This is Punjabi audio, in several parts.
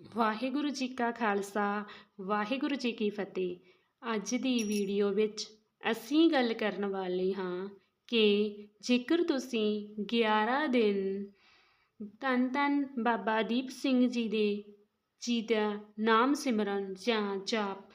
ਵਾਹਿਗੁਰੂ ਜੀ ਕਾ ਖਾਲਸਾ, ਵਾਹਿਗੁਰੂ ਜੀ ਕੀ ਫਤਿਹ। ਅੱਜ ਦੀ ਵੀਡੀਓ ਵਿੱਚ ਅਸੀਂ ਗੱਲ ਕਰਨ ਵਾਲੇ ਹਾਂ ਕਿ ਜੇਕਰ ਤੁਸੀਂ 11 ਦਿਨ ਧੰਨ ਧੰਨ ਬਾਬਾ ਦੀਪ ਸਿੰਘ ਜੀ ਦੇ, ਜੀ ਦਾ ਨਾਮ ਸਿਮਰਨ ਜਾਂ ਜਾਪ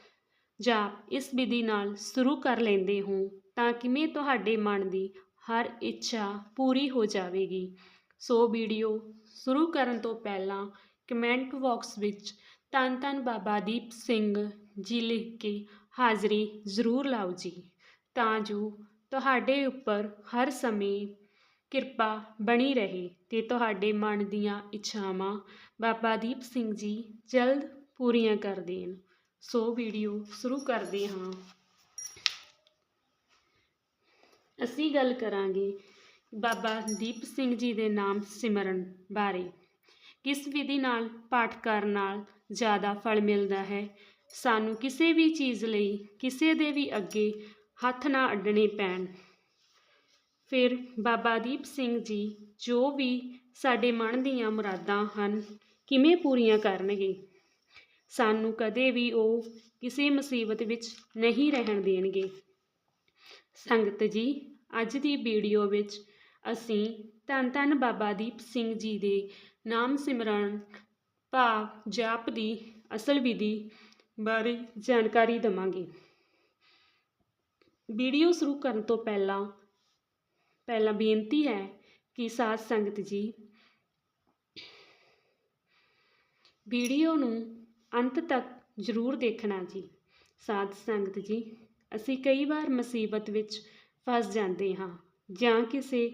ਜਾਪ ਇਸ ਵਿਧੀ ਨਾਲ ਸ਼ੁਰੂ ਕਰ ਲੈਂਦੇ ਹੋ ਤਾਂ ਕਿਵੇਂ ਤੁਹਾਡੇ ਮਨ ਦੀ ਹਰ ਇੱਛਾ ਪੂਰੀ ਹੋ ਜਾਵੇਗੀ। ਸੋ ਵੀਡੀਓ ਸ਼ੁਰੂ ਕਰਨ ਤੋਂ ਪਹਿਲਾਂ ਕਮੈਂਟ ਬਾਕਸ ਵਿੱਚ ਧੰਨ ਧੰਨ ਬਾਬਾ ਦੀਪ ਸਿੰਘ ਜੀ ਲਿਖ ਕੇ ਹਾਜ਼ਰੀ ਜ਼ਰੂਰ ਲਾਓ ਜੀ। ਤਾਂ ਜੋ ਤੁਹਾਡੇ ਉੱਪਰ ਹਰ ਸਮੇਂ ਕਿਰਪਾ ਬਣੀ ਰਹੇ ਤੇ ਤੁਹਾਡੇ ਮਨ ਦੀਆਂ ਇੱਛਾਵਾਂ ਬਾਬਾ ਦੀਪ ਸਿੰਘ ਜੀ ਜਲਦ ਪੂਰੀਆਂ ਕਰ ਦੇਣ। ਸੋ ਵੀਡੀਓ ਸ਼ੁਰੂ ਕਰਦੇ ਹਾਂ। ਅਸੀਂ ਗੱਲ ਕਰਾਂਗੇ ਬਾਬਾ ਦੀਪ ਸਿੰਘ ਜੀ ਦੇ ਨਾਮ ਸਿਮਰਨ ਬਾਰੇ। ਕਿਸ ਵਿਧੀ ਨਾਲ ਪਾਠ ਕਰਨ ਨਾਲ ਜ਼ਿਆਦਾ ਫਲ ਮਿਲਦਾ ਹੈ? ਸਾਨੂੰ ਕਿਸੇ ਵੀ ਚੀਜ਼ ਲਈ ਕਿਸੇ ਦੇ ਵੀ ਅੱਗੇ ਹੱਥ ਨਾ ਅੱਡਣੇ ਪੈਣ। ਫਿਰ ਬਾਬਾ ਦੀਪ ਸਿੰਘ ਜੀ ਜੋ ਵੀ ਸਾਡੇ ਮਨ ਦੀਆਂ ਮੁਰਾਦਾਂ ਹਨ, ਕਿਵੇਂ ਪੂਰੀਆਂ ਕਰਨਗੇ? ਸਾਨੂੰ ਕਦੇ ਵੀ ਉਹ ਕਿਸੇ ਮੁਸੀਬਤ ਵਿੱਚ ਨਹੀਂ ਰਹਿਣ ਦੇਣਗੇ। ਸੰਗਤ ਜੀ, ਅੱਜ ਦੀ ਵੀਡੀਓ ਵਿੱਚ ਅਸੀਂ ਧੰਨ ਧੰਨ ਬਾਬਾ ਦੀਪ ਸਿੰਘ ਜੀ ਦੇ ਨਾਮ ਸਿਮਰਨ, ਭਾਵ, ਜਾਪ ਦੀ ਅਸਲ ਵਿਧੀ ਬਾਰੇ ਜਾਣਕਾਰੀ ਦਵਾਂਗੇ। ਵੀਡੀਓ ਸ਼ੁਰੂ ਕਰਨ ਤੋਂ ਪਹਿਲਾਂ ਪਹਿਲਾਂ ਬੇਨਤੀ ਹੈ ਕਿ ਸਾਧ ਸੰਗਤ ਜੀ, ਵੀਡੀਓ ਨੂੰ ਅੰਤ ਤੱਕ ਜ਼ਰੂਰ ਦੇਖਣਾ ਜੀ। ਸਾਧ ਸੰਗਤ ਜੀ, ਅਸੀਂ ਕਈ ਵਾਰ ਮੁਸੀਬਤ ਵਿੱਚ ਫਸ ਜਾਂਦੇ ਹਾਂ ਜਾਂ ਕਿਸੇ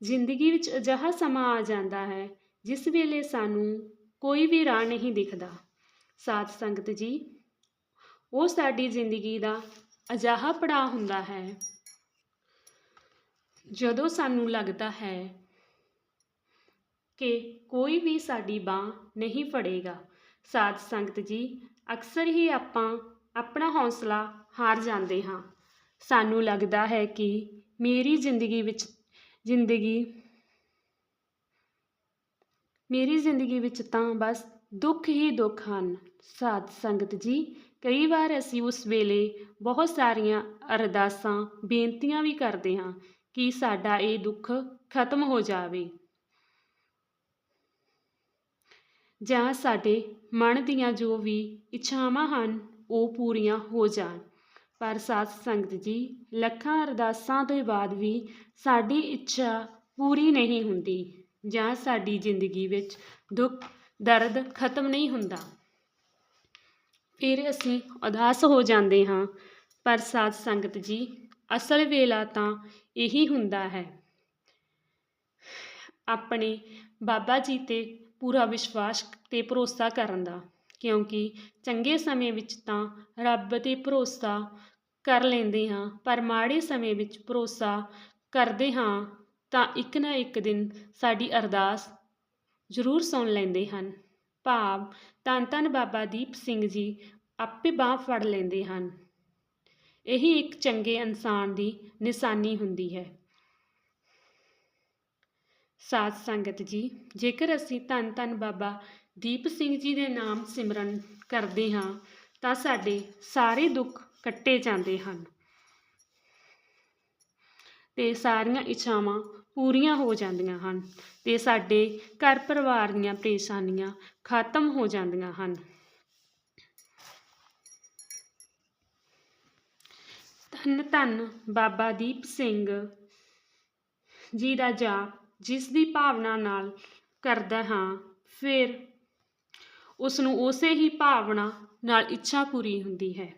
ਜ਼ਿੰਦਗੀ ਵਿੱਚ ਅਜਿਹਾ ਸਮਾਂ ਆ ਜਾਂਦਾ ਹੈ ਜਿਸ ਵੇਲੇ ਸਾਨੂੰ ਕੋਈ ਵੀ ਰਾਹ ਨਹੀਂ ਦਿਖਦਾ। ਸਾਧ ਸੰਗਤ ਜੀ, ਉਹ ਸਾਡੀ ਜ਼ਿੰਦਗੀ ਦਾ ਅਜਿਹਾ ਪੜਾਅ ਹੁੰਦਾ ਹੈ, ਜਦੋਂ ਸਾਨੂੰ ਲੱਗਦਾ ਹੈ ਕਿ ਕੋਈ ਵੀ ਸਾਡੀ ਬਾਹ ਨਹੀਂ ਫੜੇਗਾ। ਸਾਧ ਸੰਗਤ ਜੀ, ਅਕਸਰ ਹੀ ਆਪਾਂ ਆਪਣਾ ਹੌਸਲਾ ਹਾਰ ਜਾਂਦੇ ਹਾਂ। ਸਾਨੂੰ ਲੱਗਦਾ ਹੈ ਕਿ ਮੇਰੀ ਜ਼ਿੰਦਗੀ ਵਿੱਚ, ਜ਼ਿੰਦਗੀ ਮੇਰੀ ਜ਼ਿੰਦਗੀ ਵਿੱਚ ਤਾਂ ਬਸ ਦੁੱਖ ਹੀ ਦੁੱਖ ਹਨ। ਸਾਧ ਸੰਗਤ ਜੀ, ਕਈ ਵਾਰ ਅਸੀਂ ਉਸ ਵੇਲੇ ਬਹੁਤ ਸਾਰੀਆਂ ਅਰਦਾਸਾਂ, ਬੇਨਤੀਆਂ ਵੀ ਕਰਦੇ ਹਾਂ ਕਿ ਸਾਡਾ ਇਹ ਦੁੱਖ ਖਤਮ ਹੋ ਜਾਵੇ। ਜਾਂ ਸਾਡੇ ਮਨ ਦੀਆਂ ਜੋ ਵੀ ਇੱਛਾਵਾਂ ਹਨ, ਉਹ ਪੂਰੀਆਂ ਹੋ ਜਾਣ। ਪਰ ਸਾਧ ਸੰਗਤ ਜੀ, ਲੱਖਾਂ ਅਰਦਾਸਾਂ ਤੋਂ ਬਾਅਦ ਵੀ ਸਾਡੀ ਇੱਛਾ ਪੂਰੀ ਨਹੀਂ ਹੁੰਦੀ। ਜਾਂ ਸਾਡੀ ਜ਼ਿੰਦਗੀ ਵਿੱਚ ਦੁੱਖ, ਦਰਦ ਖਤਮ ਨਹੀਂ ਹੁੰਦਾ। ਫਿਰ ਅਸੀਂ ਉਦਾਸ ਹੋ ਜਾਂਦੇ ਹਾਂ। ਪਰ ਸਾਧ ਸੰਗਤ ਜੀ, ਅਸਲ ਵੇਲਾ ਤਾਂ ਇਹੀ ਹੁੰਦਾ ਹੈ। ਆਪਣੇ ਬਾਬਾ ਜੀ ਤੇ ਪੂਰਾ ਵਿਸ਼ਵਾਸ ਤੇ ਭਰੋਸਾ ਕਰਨ ਦਾ। ਕਿਉਂਕਿ ਚੰਗੇ ਸਮੇਂ ਵਿੱਚ ਤਾਂ ਰੱਬ ਤੇ ਭਰੋਸਾ ਕਰ ਲੈਂਦੇ ਹਾਂ, ਪਰ ਮਾੜੇ ਸਮੇਂ ਵਿੱਚ ਭਰੋਸਾ ਕਰਦੇ ਹਾਂ ਤਾਂ ਇੱਕ ਨਾ ਇੱਕ ਦਿਨ ਸਾਡੀ ਅਰਦਾਸ ਜ਼ਰੂਰ ਸੁਣ ਲੈਂਦੇ ਹਨ। ਭਾਵ ਧੰਨ ਧੰਨ ਬਾਬਾ ਦੀਪ ਸਿੰਘ ਜੀ ਆਪੇ ਬਾਹ ਫੜ ਲੈਂਦੇ ਹਨ। ਇਹੀ ਇੱਕ ਚੰਗੇ ਇਨਸਾਨ ਦੀ ਨਿਸ਼ਾਨੀ ਹੁੰਦੀ ਹੈ। ਸਾਧ ਸੰਗਤ ਜੀ, ਜੇਕਰ ਅਸੀਂ ਧੰਨ ਧੰਨ ਬਾਬਾ ਦੀਪ ਸਿੰਘ ਜੀ ਦੇ ਨਾਮ ਸਿਮਰਨ ਕਰਦੇ ਹਾਂ, ਤਾਂ ਸਾਡੇ ਸਾਰੇ ਦੁੱਖ ਕੱਟੇ ਜਾਂਦੇ ਹਨ। ਤੇ ਸਾਰੀਆਂ ਇੱਛਾਵਾਂ ਪੂਰੀਆਂ ਹੋ ਜਾਂਦੀਆਂ ਹਨ ਤੇ ਸਾਡੇ ਘਰ ਪਰਿਵਾਰ ਦੀਆਂ ਪਰੇਸ਼ਾਨੀਆਂ ਖਤਮ ਹੋ ਜਾਂਦੀਆਂ ਹਨ। ਧੰਨ ਧੰਨ ਬਾਬਾ ਦੀਪ ਸਿੰਘ ਜੀ ਦਾ ਜਾਪ ਜਿਸ ਦੀ ਭਾਵਨਾ ਨਾਲ ਕਰਦਾ ਹਾਂ, ਫਿਰ ਉਸ ਨੂੰ ਉਸੇ ਹੀ ਭਾਵਨਾ ਨਾਲ ਇੱਛਾ ਪੂਰੀ ਹੁੰਦੀ ਹੈ।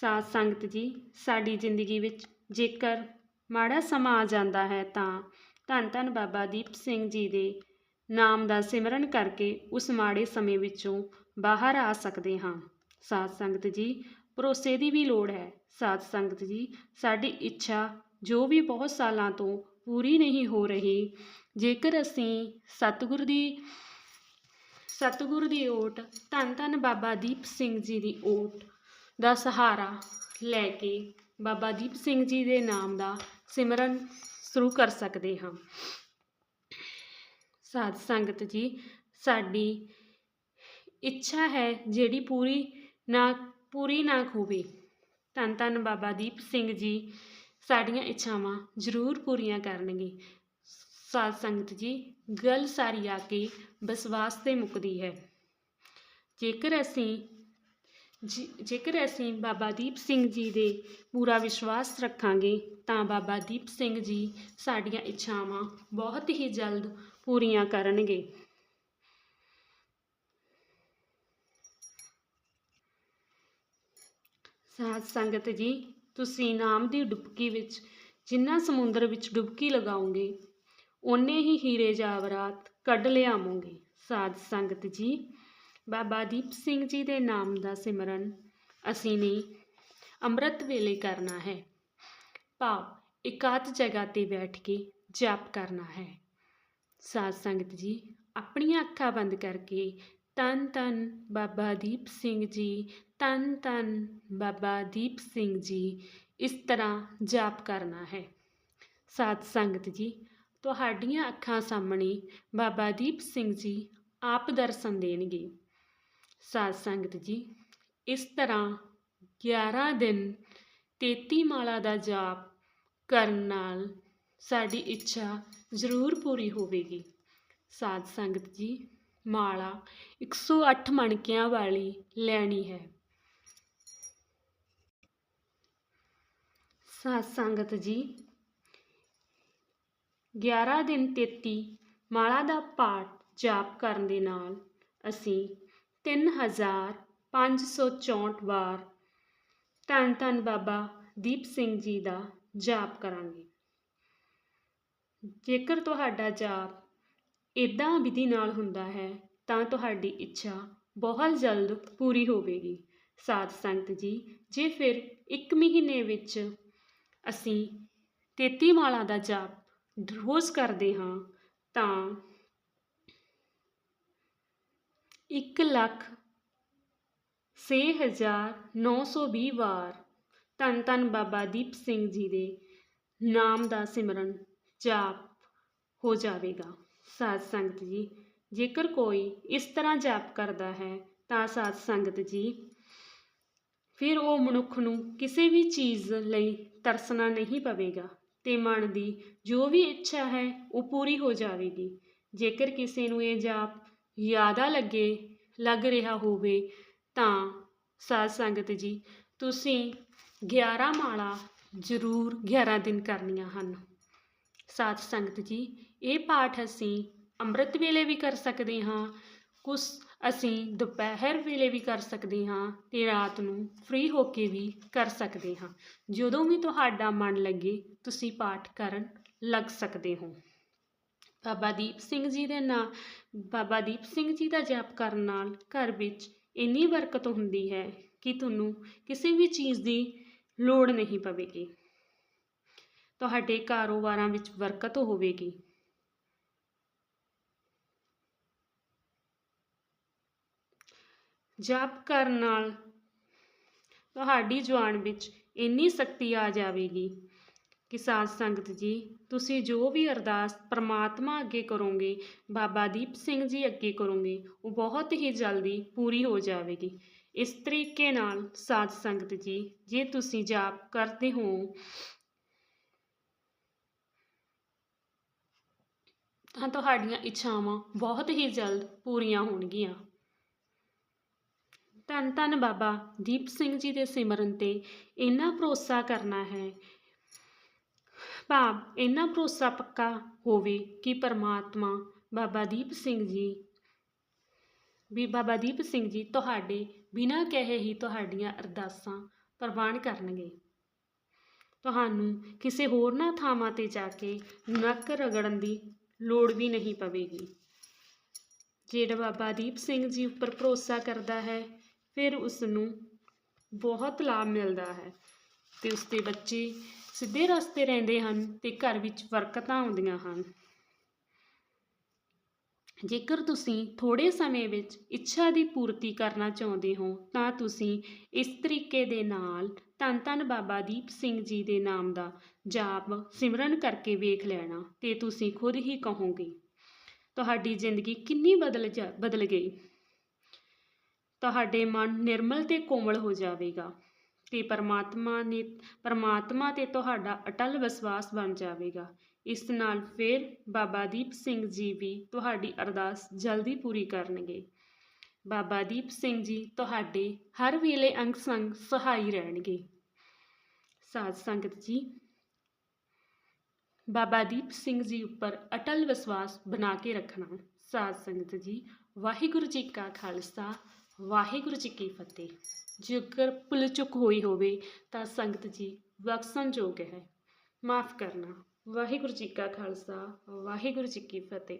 ਸਾਧ ਸੰਗਤ ਜੀ, ਸਾਡੀ ਜ਼ਿੰਦਗੀ ਵਿੱਚ ਜੇਕਰ ਮਾੜਾ ਸਮਾਂ ਆ ਜਾਂਦਾ ਹੈ ਤਾਂ ਧੰਨ ਧੰਨ ਬਾਬਾ ਦੀਪ ਸਿੰਘ ਜੀ ਦੇ ਨਾਮ ਦਾ ਸਿਮਰਨ ਕਰਕੇ ਉਸ ਮਾੜੇ ਸਮੇਂ ਵਿੱਚੋਂ ਬਾਹਰ ਆ ਸਕਦੇ ਹਾਂ। ਸਾਧ ਸੰਗਤ ਜੀ, ਭਰੋਸੇ ਦੀ ਵੀ ਲੋੜ ਹੈ। ਸਾਧ ਸੰਗਤ ਜੀ, ਸਾਡੀ ਇੱਛਾ ਜੋ ਵੀ ਬਹੁਤ ਸਾਲਾਂ ਤੋਂ ਪੂਰੀ ਨਹੀਂ ਹੋ ਰਹੀ, ਜੇਕਰ ਅਸੀਂ ਸਤਿਗੁਰ ਦੀ ਸਤਿਗੁਰ ਦੀ ਓਟ, ਧੰਨ ਧੰਨ ਬਾਬਾ ਦੀਪ ਸਿੰਘ ਜੀ ਦੀ ਓਟ ਦਾ ਸਹਾਰਾ ਲੈ ਕੇ ਬਾਬਾ ਦੀਪ ਸਿੰਘ ਜੀ ਦੇ ਨਾਮ ਦਾ ਸਿਮਰਨ ਸ਼ੁਰੂ ਕਰ ਸਕਦੇ ਹਾਂ। ਸਾਧ ਸੰਗਤ ਜੀ, ਸਾਡੀ ਇੱਛਾ ਹੈ ਜਿਹੜੀ ਪੂਰੀ ਨਾ ਪੂਰੀ ਨਾ ਹੋਵੇ। ਧੰਨ ਧੰਨ ਬਾਬਾ ਦੀਪ ਸਿੰਘ ਜੀ ਸਾਡੀਆਂ ਇੱਛਾਵਾਂ ਜ਼ਰੂਰ ਪੂਰੀਆਂ ਕਰਨਗੇ। ਸਾਧ ਸੰਗਤ ਜੀ, ਗੱਲ ਸਾਰੀ ਆ ਕੇ ਵਿਸ਼ਵਾਸ ਤੇ ਮੁੱਕਦੀ ਹੈ। ਜੇਕਰ ਅਸੀਂ ਜੀ- ਜੇਕਰ ਅਸੀਂ ਬਾਬਾ ਦੀਪ ਸਿੰਘ ਜੀ ਦੇ ਪੂਰਾ ਵਿਸ਼ਵਾਸ ਰੱਖਾਂਗੇ, ਤਾਂ ਬਾਬਾ ਦੀਪ ਸਿੰਘ ਜੀ ਸਾਡੀਆਂ ਇੱਛਾਵਾਂ ਬਹੁਤ ਹੀ ਜਲਦ ਪੂਰੀਆਂ ਕਰਨਗੇ। ਸਾਧ ਸੰਗਤ ਜੀ, ਤੁਸੀਂ ਨਾਮ ਦੀ ਡੁਬਕੀ ਵਿੱਚ, ਜਿੰਨਾ ਸਮੁੰਦਰ ਵਿੱਚ ਡੁਬਕੀ ਲਗਾਓਗੇ, ਓਨੇ ਹੀ ਹੀਰੇ ਜਾਵਰਾਤ ਕੱਢ ਲਿਆਵੋਗੇ। ਸਾਧ ਸੰਗਤ ਜੀ ਬਾਬਾ ਦੀਪ ਸਿੰਘ ਜੀ ਦੇ ਨਾਮ ਦਾ ਸਿਮਰਨ ਅਸੀਂ ਨੇ ਅੰਮ੍ਰਿਤ ਵੇਲੇ ਕਰਨਾ ਹੈ। ਭਾਵ ਇਕਾਤ ਜਗ੍ਹਾ ਤੇ ਬੈਠ ਕੇ ਜਾਪ ਕਰਨਾ ਹੈ। ਸਾਧ ਸੰਗਤ ਜੀ, ਆਪਣੀਆਂ ਅੱਖਾਂ ਬੰਦ ਕਰਕੇ ਤਨ ਤਨ ਬਾਬਾ ਦੀਪ ਸਿੰਘ ਜੀ, ਤਨ ਤਨ ਬਾਬਾ ਦੀਪ ਸਿੰਘ ਜੀ ਇਸ ਤਰ੍ਹਾਂ ਜਾਪ ਕਰਨਾ ਹੈ। ਸਾਧ ਸੰਗਤ ਜੀ, ਤੁਹਾਡੀਆਂ ਅੱਖਾਂ ਸਾਹਮਣੇ ਬਾਬਾ ਦੀਪ ਸਿੰਘ ਜੀ ਆਪ ਦਰਸ਼ਨ ਦੇਣਗੇ। ਸਾਧ ਸੰਗਤ ਜੀ, ਇਸ ਤਰ੍ਹਾਂ 11 ਦਿਨ 33 ਮਾਲਾ ਦਾ ਜਾਪ ਕਰਨ ਨਾਲ ਸਾਡੀ ਇੱਛਾ ਜ਼ਰੂਰ ਪੂਰੀ ਹੋਵੇਗੀ। ਸਾਧ ਸੰਗਤ ਜੀ, ਮਾਲਾ 108 ਮਣਕਿਆਂ ਵਾਲੀ ਲੈਣੀ ਹੈ। ਸਾਧ ਸੰਗਤ ਜੀ 11 ਦਿਨ 33 ਮਾਲਾ ਦਾ ਪਾਠ ਜਾਪ ਕਰਨ ਦੇ ਨਾਲ ਅਸੀਂ 3564 ਵਾਰ ਧੰਨ ਧੰਨ ਬਾਬਾ ਦੀਪ ਸਿੰਘ ਜੀ ਦਾ ਜਾਪ ਕਰਾਂਗੇ। ਜੇਕਰ ਤੁਹਾਡਾ ਜਾਪ ਇਦਾਂ ਵਿਧੀ ਨਾਲ ਹੁੰਦਾ ਹੈ, ਤਾਂ ਤੁਹਾਡੀ ਇੱਛਾ ਬਹੁਤ ਜਲਦ ਪੂਰੀ ਹੋਵੇਗੀ। ਸਾਧ ਸੰਗਤ ਜੀ, ਜੇ ਫਿਰ 1 ਮਹੀਨੇ ਵਿੱਚ ਅਸੀਂ 33 ਮਾਲਾ ਦਾ ਜਾਪ ਰੋਜ਼ ਕਰਦੇ ਹਾਂ, ਤਾਂ ਇੱਕ ਲੱਖ 6920 ਵਾਰ। ਧੰਨ ਧੰਨ ਬਾਬਾ ਦੀਪ ਸਿੰਘ ਜੀ ਦੇ ਨਾਮ ਦਾ ਸਿਮਰਨ ਜਾਪ ਹੋ ਜਾਵੇਗਾ। ਸਾਧ ਸੰਗਤ ਜੀ, ਜੇਕਰ ਕੋਈ ਇਸ ਤਰ੍ਹਾਂ ਜਾਪ ਕਰਦਾ ਹੈ, ਤਾਂ ਸਾਧ ਸੰਗਤ ਜੀ, ਫਿਰ ਉਹ ਮਨੁੱਖ ਨੂੰ ਕਿਸੇ ਵੀ ਚੀਜ਼ ਲਈ ਤਰਸਣਾ ਨਹੀਂ ਪਵੇਗਾ ਤੇ ਮਨ ਦੀ ਜੋ ਵੀ ਇੱਛਾ ਹੈ, ਉਹ ਪੂਰੀ ਹੋ ਜਾਵੇਗੀ। ਜੇਕਰ ਕਿਸੇ ਨੂੰ ਇਹ ਜਾਪ ਜ਼ਿਆਦਾ ਲੱਗੇ, ਲੱਗ ਰਿਹਾ ਹੋਵੇ ਤਾਂ, ਸਾਧ ਸੰਗਤ ਜੀ, ਤੁਸੀਂ 11 ਮਾਲਾ ਜ਼ਰੂਰ 11 ਦਿਨ ਕਰਨੀਆਂ ਹਨ। ਸਾਧ ਸੰਗਤ ਜੀ, ਇਹ ਪਾਠ ਅਸੀਂ ਅੰਮ੍ਰਿਤ ਵੇਲੇ ਵੀ ਕਰ ਸਕਦੇ ਹਾਂ ਕੁਛ ਅਸੀਂ ਦੁਪਹਿਰ ਵੇਲੇ ਵੀ ਕਰ ਸਕਦੇ ਹਾਂ ਤੇ ਰਾਤ ਨੂੰ ਫ੍ਰੀ ਹੋ ਕੇ ਵੀ ਕਰ ਸਕਦੇ ਹਾਂ। ਜਦੋਂ ਵੀ ਤੁਹਾਡਾ ਮਨ ਲੱਗੇ, ਤੁਸੀਂ ਪਾਠ ਕਰਨ ਲੱਗ ਸਕਦੇ ਹੋ। ਬਾਬਾ ਦੀਪ ਸਿੰਘ ਜੀ ਦੇ ਨਾਂ, ਬਾਬਾ ਦੀਪ ਸਿੰਘ ਜੀ ਦਾ ਜਾਪ ਕਰਨ ਨਾਲ ਘਰ ਵਿੱਚ ਇੰਨੀ ਬਰਕਤ ਹੁੰਦੀ ਹੈ ਕਿ ਤੁਹਾਨੂੰ ਕਿਸੇ ਵੀ ਚੀਜ਼ ਦੀ ਲੋੜ ਨਹੀਂ ਪਵੇਗੀ। ਤੁਹਾਡੇ ਕਾਰੋਬਾਰਾਂ ਵਿੱਚ ਬਰਕਤ ਹੋਵੇਗੀ। ਜਾਪ ਕਰਨ ਨਾਲ ਤੁਹਾਡੀ ਜਵਾਨ ਵਿੱਚ ਇੰਨੀ ਸ਼ਕਤੀ ਆ ਜਾਵੇਗੀ ਕਿ ਸਾਧ ਸੰਗਤ ਜੀ, ਤੁਸੀਂ ਜੋ ਵੀ ਅਰਦਾਸ ਪ੍ਰਮਾਤਮਾ ਅੱਗੇ ਕਰੋਗੇ, ਬਾਬਾ ਦੀਪ ਸਿੰਘ ਜੀ ਅੱਗੇ ਕਰੋਗੇ, ਉਹ ਬਹੁਤ ਹੀ ਜਲਦੀ ਪੂਰੀ ਹੋ ਜਾਵੇਗੀ। ਇਸ ਤਰੀਕੇ ਨਾਲ ਸਾਧ ਸੰਗਤ ਜੀ, ਜੇ ਤੁਸੀਂ ਜਾਪ ਕਰਦੇ ਹੋ, ਤਾਂ ਤੁਹਾਡੀਆਂ ਇੱਛਾਵਾਂ ਬਹੁਤ ਹੀ ਜਲਦ ਪੂਰੀਆਂ ਹੋਣਗੀਆਂ। ਧੰਨ ਧੰਨ ਬਾਬਾ ਦੀਪ ਸਿੰਘ ਜੀ ਦੇ ਸਿਮਰਨ ਤੇ ਇੰਨਾ ਭਰੋਸਾ ਕਰਨਾ ਹੈ ਭਾਵ ਇੰਨਾ ਭਰੋਸਾ ਪੱਕਾ ਹੋਵੇ ਕਿ ਪਰਮਾਤਮਾ ਬਾਬਾ ਦੀਪ ਸਿੰਘ ਜੀ, ਵੀ ਬਾਬਾ ਦੀਪ ਸਿੰਘ ਜੀ ਤੁਹਾਡੇ ਬਿਨਾਂ ਕਹੇ ਹੀ ਤੁਹਾਡੀਆਂ ਅਰਦਾਸਾਂ ਪ੍ਰਵਾਨ ਕਰਨਗੇ। ਤੁਹਾਨੂੰ ਕਿਸੇ ਹੋਰਨਾਂ ਥਾਵਾਂ ਤੇ ਜਾ ਕੇ ਨੱਕ ਰਗੜਨ ਦੀ ਲੋੜ ਵੀ ਨਹੀਂ ਪਵੇਗੀ। ਜਿਹੜਾ ਬਾਬਾ ਦੀਪ ਸਿੰਘ ਜੀ ਉੱਪਰ ਭਰੋਸਾ ਕਰਦਾ ਹੈ, ਫਿਰ ਉਸ ਨੂੰ ਬਹੁਤ ਲਾਭ ਮਿਲਦਾ ਹੈ ਤੇ ਉਸ ਦੇ ਬੱਚੇ ਸਿੱਧੇ ਰਸਤੇ ਰਹਿੰਦੇ ਹਨ ਤੇ ਘਰ ਵਿੱਚ ਬਰਕਤਾਂ ਆਉਂਦੀਆਂ ਹਨ। ਜੇਕਰ ਤੁਸੀਂ ਥੋੜੇ ਸਮੇਂ ਵਿੱਚ ਇੱਛਾ ਦੀ ਪੂਰਤੀ ਕਰਨਾ ਚਾਹੁੰਦੇ ਹੋ, ਤਾਂ ਤੁਸੀਂ ਇਸ ਤਰੀਕੇ ਦੇ ਨਾਲ ਧੰਨ ਧੰਨ ਬਾਬਾ ਦੀਪ ਸਿੰਘ ਜੀ ਦੇ ਨਾਮ ਦਾ ਜਾਪ ਸਿਮਰਨ ਕਰਕੇ ਵੇਖ ਲੈਣਾ ਤੇ ਤੁਸੀਂ ਖੁਦ ਹੀ ਕਹੋਗੇ, ਤੁਹਾਡੀ ਜ਼ਿੰਦਗੀ ਕਿੰਨੀ ਬਦਲ ਜਾ, ਬਦਲ ਗਈ। ਤੁਹਾਡੇ ਮਨ ਨਿਰਮਲ ਤੇ ਕੋਮਲ ਹੋ ਜਾਵੇਗਾ। ਤੇ ਪਰਮਾਤਮਾ ਨੇ, ਪਰਮਾਤਮਾ ਤੇ ਤੁਹਾਡਾ ਅਟਲ ਵਿਸ਼ਵਾਸ ਬਣ ਜਾਵੇਗਾ। ਇਸ ਨਾਲ ਫਿਰ ਬਾਬਾ ਦੀਪ ਸਿੰਘ ਜੀ ਵੀ ਤੁਹਾਡੀ ਅਰਦਾਸ ਜਲਦੀ ਪੂਰੀ ਕਰਨਗੇ। ਬਾਬਾ ਦੀਪ ਸਿੰਘ ਜੀ ਤੁਹਾਡੇ ਹਰ ਵੇਲੇ ਅੰਗ ਸੰਗ ਸਹਾਈ ਰਹਿਣਗੇ। ਸਾਧ ਸੰਗਤ ਜੀ, ਬਾਬਾ ਦੀਪ ਸਿੰਘ ਜੀ ਉੱਪਰ ਅਟਲ ਵਿਸ਼ਵਾਸ ਬਣਾ ਕੇ ਰੱਖਣਾ। ਸਾਧ ਸੰਗਤ ਜੀ, ਵਾਹਿਗੁਰੂ ਜੀ ਕਾ ਖਾਲਸਾ ਵਾਹਿਗੁਰੂ ਜੀ ਕੀ ਫਤਿਹ। ਜੇਕਰ ਭੁੱਲ ਚੁੱਕ ਹੋਈ ਹੋਵੇ ਤਾਂ ਸੰਗਤ ਜੀ ਬਖਸ਼ਣਯੋਗ ਹੈ। ਮਾਫ ਕਰਨਾ। ਵਾਹਿਗੁਰੂ ਜੀ ਕਾ ਖਾਲਸਾ, ਵਾਹਿਗੁਰੂ ਜੀ ਕੀ ਫਤਿਹ।